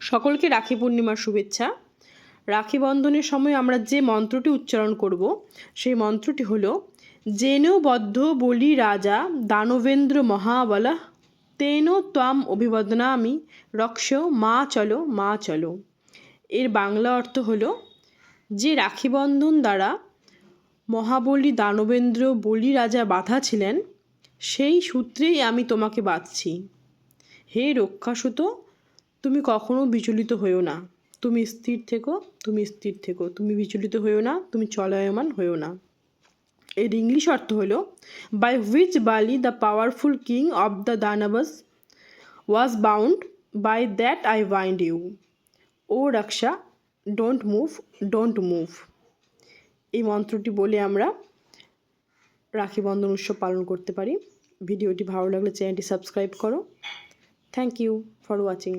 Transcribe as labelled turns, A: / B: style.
A: সকলকে রাখি পূর্ণিমার শুভেচ্ছা। রাখি বন্ধনের সময় আমরা যে মন্ত্রটি উচ্চারণ করব, সেই মন্ত্রটি হল, জেন বদ্ধ বলি রাজা, দানবেন্দ্র মহাবলা, তেন ত্বাম অভিবদনামি রক্ষ মা চলো মা চলো। এর বাংলা অর্থ হলো, যে রাখি বন্ধন দ্বারা মহাবলী দানবেন্দ্র বলি রাজা বাধা ছিলেন সেই সূত্রেই আমি তোমাকে বাঁধছি। হে রক্ষাসুত তুমি কখনো বিচলিত হয়েও না। তুমি স্থির থেকো, তুমি স্থির থেকো। তুমি বিচলিত হয়েও না, তুমি চলায়মান হয়েও না। এর ইংলিশ অর্থ হলো by which Bali the powerful king of the Danavas was bound by that I bind you o রক্ষা ডোন্ট মুভ ডোন্ট মুভ এই মন্ত্রটি বলে আমরা রাখি বন্ধন উৎসব পালন করতে পারি। ভিডিওটি ভালো লাগলে চ্যানেলটি সাবস্ক্রাইব করো। Thank you for watching